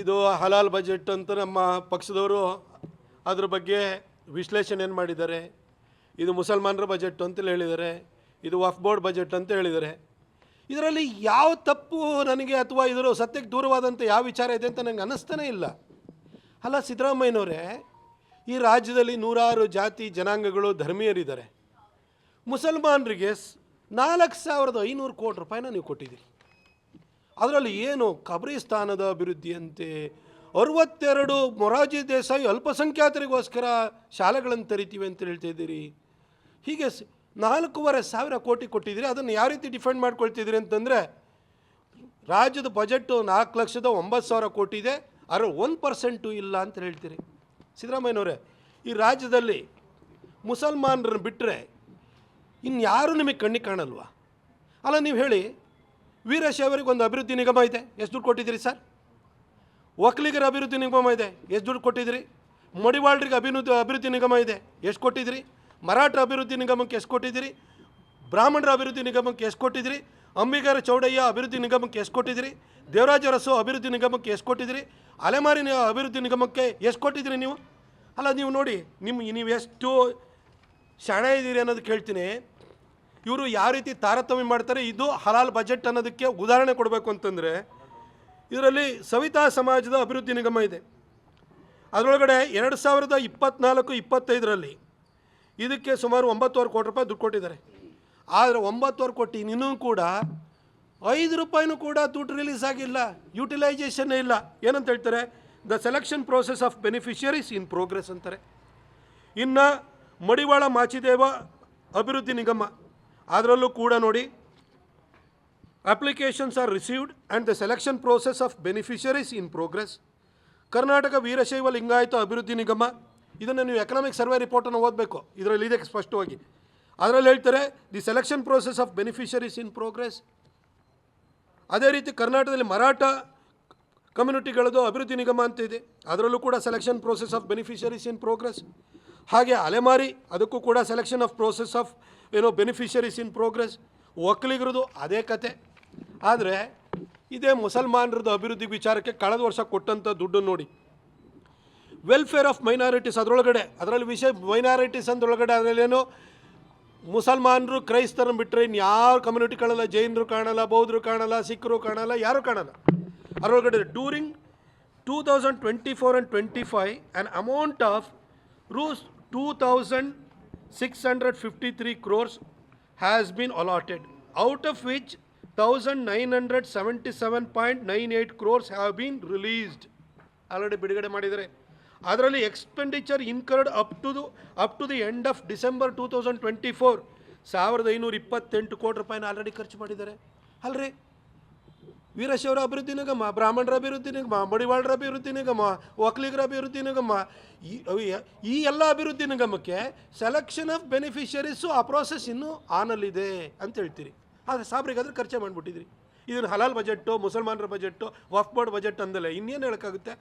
ಇದು ಹಲಾಲ್ ಬಜೆಟ್ ಅಂತ ನಮ್ಮ ಪಕ್ಷದವರು ಅದ್ರ ಬಗ್ಗೆ ವಿಶ್ಲೇಷಣೆ ಏನು ಮಾಡಿದ್ದಾರೆ? ಇದು ಮುಸಲ್ಮಾನರ ಬಜೆಟ್ ಅಂತ ಹೇಳಿದ್ದಾರೆ. ಇದು ವಫ್ ಬೋರ್ಡ್ ಬಜೆಟ್ ಅಂತ ಹೇಳಿದ್ದಾರೆ. ಇದರಲ್ಲಿ ಯಾವ ತಪ್ಪು ನನಗೆ ಅಥವಾ ಇದರ ಸತ್ಯಕ್ಕೆ ದೂರವಾದಂಥ ಯಾವ ವಿಚಾರ ಇದೆ ಅಂತ ನನಗೆ ಅನ್ನಿಸ್ತಾನೇ ಇಲ್ಲ. ಅಲ್ಲ, ಸಿದ್ದರಾಮಯ್ಯನವರೇ, ಈ ರಾಜ್ಯದಲ್ಲಿ ನೂರಾರು ಜಾತಿ ಜನಾಂಗಗಳು ಧರ್ಮೀಯರಿದ್ದಾರೆ. ಮುಸಲ್ಮಾನರಿಗೆ ನಾಲ್ಕು ಸಾವಿರದ ಐನೂರು ಕೋಟಿ ರೂಪಾಯಿನ ನೀವು ಕೊಟ್ಟಿದ್ದೀರಿ. ಅದರಲ್ಲಿ ಏನು ಕಬ್ರಿಸ್ತಾನದ ಅಭಿವೃದ್ಧಿಯಂತೆ? ಅರವತ್ತೆರಡು ಮೊರಾರ್ಜಿ ದೇಸಾಯಿ ಅಲ್ಪಸಂಖ್ಯಾತರಿಗೋಸ್ಕರ ಶಾಲೆಗಳನ್ನು ತೆರಿತೀವಿ ಅಂತ ಹೇಳ್ತಾ ಇದ್ದೀರಿ. ಹೀಗೆ ನಾಲ್ಕೂವರೆ ಸಾವಿರ ಕೋಟಿ ಕೊಟ್ಟಿದ್ದೀರಿ. ಅದನ್ನು ಯಾವ ರೀತಿ ಡಿಫೆಂಡ್ ಮಾಡ್ಕೊಳ್ತಿದ್ದೀರಿ ಅಂತಂದರೆ, ರಾಜ್ಯದ ಬಜೆಟ್ಟು ನಾಲ್ಕು ಲಕ್ಷದ ಒಂಬತ್ತು ಸಾವಿರ ಕೋಟಿ ಇದೆ. ಅದರ ಒಂದು ಪರ್ಸೆಂಟು ಇಲ್ಲ ಅಂತ ಹೇಳ್ತೀರಿ. ಸಿದ್ದರಾಮಯ್ಯನವರೇ, ಈ ರಾಜ್ಯದಲ್ಲಿ ಮುಸಲ್ಮಾನರನ್ನು ಬಿಟ್ಟರೆ ಇನ್ಯಾರೂ ನಿಮಗೆ ಕಣ್ಣಿಗೆ ಕಾಣಲ್ವಾ? ಅಲ್ಲ, ನೀವು ಹೇಳಿ ವೀರಶೈವರಿಗೆ ಒಂದು ಅಭಿವೃದ್ಧಿ ನಿಗಮ ಇದೆ. ಎಷ್ಟು ದುಡ್ಡು ಕೊಟ್ಟಿದ್ದೀರಿ ಸರ್? ಒಕ್ಕಲಿಗರ ಅಭಿವೃದ್ಧಿ ನಿಗಮ ಇದೆ. ಎಷ್ಟು ದುಡ್ಡು ಕೊಟ್ಟಿದ್ದೀರಿ? ಮಡಿವಾಳರಿಗೆ ಅಭಿವೃದ್ಧಿ ಅಭಿವೃದ್ಧಿ ನಿಗಮ ಇದೆ. ಎಷ್ಟು ಕೊಟ್ಟಿದ್ದೀರಿ? ಮರಾಠ ಅಭಿವೃದ್ಧಿ ನಿಗಮಕ್ಕೆ ಎಷ್ಟು ಕೊಟ್ಟಿದ್ದೀರಿ? ಬ್ರಾಹ್ಮಣರ ಅಭಿವೃದ್ಧಿ ನಿಗಮಕ್ಕೆ ಎಷ್ಟು ಕೊಟ್ಟಿದ್ದೀರಿ? ಅಂಬಿಗರ ಚೌಡಯ್ಯ ಅಭಿವೃದ್ಧಿ ನಿಗಮಕ್ಕೆ ಎಷ್ಟು ಕೊಟ್ಟಿದ್ದೀರಿ? ದೇವರಾಜ ಅರಸು ಅಭಿವೃದ್ಧಿ ನಿಗಮಕ್ಕೆ ಎಷ್ಟು ಕೊಟ್ಟಿದ್ದೀರಿ? ಅಲೆಮಾರಿ ಅಭಿವೃದ್ಧಿ ನಿಗಮಕ್ಕೆ ಎಷ್ಟು ಕೊಟ್ಟಿದ್ದೀರಿ ನೀವು? ಅಲ್ಲ, ನೀವು ನೋಡಿ ನಿಮ್ಮ ನೀವು ಎಷ್ಟು ಶಾಣೆ ಇದ್ದೀರಿ ಅನ್ನೋದು ಕೇಳ್ತೀನಿ. ಇವರು ಯಾವ ರೀತಿ ತಾರತಮ್ಯ ಮಾಡ್ತಾರೆ, ಇದು ಹಲಾಲ್ ಬಜೆಟ್ ಅನ್ನೋದಕ್ಕೆ ಉದಾಹರಣೆ ಕೊಡಬೇಕು ಅಂತಂದರೆ, ಇದರಲ್ಲಿ ಸವಿತಾ ಸಮಾಜದ ಅಭಿವೃದ್ಧಿ ನಿಗಮ ಇದೆ. ಅದರೊಳಗಡೆ ಎರಡು ಸಾವಿರದ ಇಪ್ಪತ್ನಾಲ್ಕು, ಇಪ್ಪತ್ತೈದರಲ್ಲಿ ಇದಕ್ಕೆ ಸುಮಾರು ಒಂಬತ್ತುವರೆ ಕೋಟಿ ರೂಪಾಯಿ ದುಡ್ಡು ಕೊಟ್ಟಿದ್ದಾರೆ. ಆದರೆ ಒಂಬತ್ತುವರೆ ಕೋಟಿ ಇನ್ನೂ ಕೂಡ ಐದು ರೂಪಾಯಿನೂ ಕೂಡ ದುಡ್ಡು ರಿಲೀಸ್ ಆಗಿಲ್ಲ ಯುಟಿಲೈಸೇಷನ್ನೇ ಇಲ್ಲ. ಏನಂತ ಹೇಳ್ತಾರೆ? The selection process of beneficiaries in progress ಅಂತಾರೆ. ಇನ್ನು ಮಡಿವಾಳ ಮಾಚಿದೇವ ಅಭಿವೃದ್ಧಿ ನಿಗಮ ಅದರಲ್ಲೂ ಕೂಡ ನೋಡಿ applications are received and the selection process of beneficiaries in progress Karnataka Veerashaiva Lingayat ಅಭಿವೃದ್ಧಿ ನಿಗಮ, ಇದನ್ನು ನೀವು ಎಕನಾಮಿಕ್ ಸರ್ವೆ ರಿಪೋರ್ಟನ್ನು ಓದಬೇಕು. ಇದರಲ್ಲಿ ಇದೆ ಸ್ಪಷ್ಟವಾಗಿ. ಅದರಲ್ಲಿ ಹೇಳ್ತಾರೆ the selection process of beneficiaries in progress ಅದೇ ರೀತಿ ಕರ್ನಾಟಕದಲ್ಲಿ ಮರಾಠ ಕಮ್ಯುನಿಟಿಗಳದ್ದು ಅಭಿವೃದ್ಧಿ ನಿಗಮ ಅಂತ ಇದೆ. ಅದರಲ್ಲೂ ಕೂಡ selection process of beneficiaries in progress ಹಾಗೆ ಅಲೆಮಾರಿ, ಅದಕ್ಕೂ ಕೂಡ ಸೆಲೆಕ್ಷನ್ ಆಫ್ ಪ್ರೋಸೆಸ್ ಆಫ್ ಏನೋ ಬೆನಿಫಿಷರೀಸ್ ಇನ್ ಪ್ರೋಗ್ರೆಸ್ ಒಕ್ಕಲಿಗರದು ಅದೇ ಕತೆ. ಆದರೆ ಇದೇ ಮುಸಲ್ಮಾನರದ್ದು ಅಭಿವೃದ್ಧಿ ವಿಚಾರಕ್ಕೆ ಕಳೆದ ವರ್ಷ ಕೊಟ್ಟಂಥ ದುಡ್ಡನ್ನು ನೋಡಿ. ವೆಲ್ಫೇರ್ ಆಫ್ ಮೈನಾರಿಟೀಸ್ ಅದರೊಳಗಡೆ, ಅದರಲ್ಲಿ ವಿಷಯ ಮೈನಾರಿಟೀಸ್ ಅಂದ್ರೊಳಗಡೆ ಅದರಲ್ಲೇನು ಮುಸಲ್ಮಾನರು ಕ್ರೈಸ್ತರನ್ನು ಬಿಟ್ಟರೆ ಇನ್ನು ಯಾರ ಕಮ್ಯುನಿಟಿ ಕಾಣಲ್ಲ, ಜೈನರು ಕಾಣಲ್ಲ, ಬೌದ್ಧರು ಕಾಣಲ್ಲ, ಸಿಖ್ರು ಕಾಣಲ್ಲ, ಯಾರೂ ಕಾಣಲ್ಲ. ಅದರೊಳಗಡೆ during two thousand twenty four and twenty five an amount of of which thousand nine hundred seventy seven point nine eight crores have been released already ಬಿಡುಗಡೆ ಮಾಡಿದ್ದಾರೆ. ಅದರಲ್ಲಿ expenditure incurred up to the up to the end of December two thousand twenty four ಸಾವಿರದ ಐನೂರ ಇಪ್ಪತ್ತೆಂಟು ಕೋಟಿ ರೂಪಾಯಿನ already ಖರ್ಚು ಮಾಡಿದ್ದಾರೆ. ಅಲ್ರಿ? ವೀರಶೈವರ ಅಭಿವೃದ್ಧಿ ನಿಗಮ, ಬ್ರಾಹ್ಮಣರ ಅಭಿವೃದ್ಧಿ ನಿಗಮ, ಮಡಿವಾಳರ ಅಭಿವೃದ್ಧಿ ನಿಗಮ, ಒಕ್ಕಲಿಗರ ಅಭಿವೃದ್ಧಿ ನಿಗಮ, ಈ ಈ ಎಲ್ಲ ಅಭಿವೃದ್ಧಿ ನಿಗಮಕ್ಕೆ ಸೆಲೆಕ್ಷನ್ ಆಫ್ ಬೆನಿಫಿಷರೀಸು ಆ ಪ್ರೋಸೆಸ್ ಇನ್ನೂ ಆನಲ್ಲಿದೆ ಅಂತ ಹೇಳ್ತೀರಿ. ಆದರೆ ಸಾಬ್ರಿಗಾದ್ರೆ ಖರ್ಚೆ ಮಾಡಿಬಿಟ್ಟಿದ್ರಿ. ಇದನ್ನು ಹಲಾಲ್ ಬಜೆಟ್ಟು ಮುಸಲ್ಮಾನರ ಬಜೆಟ್ಟು ವಫ್ ಬೋರ್ಡ್ ಬಜೆಟ್ ಅಂದಲೇ ಇನ್ನೇನು ಹೇಳೋಕ್ಕಾಗುತ್ತೆ?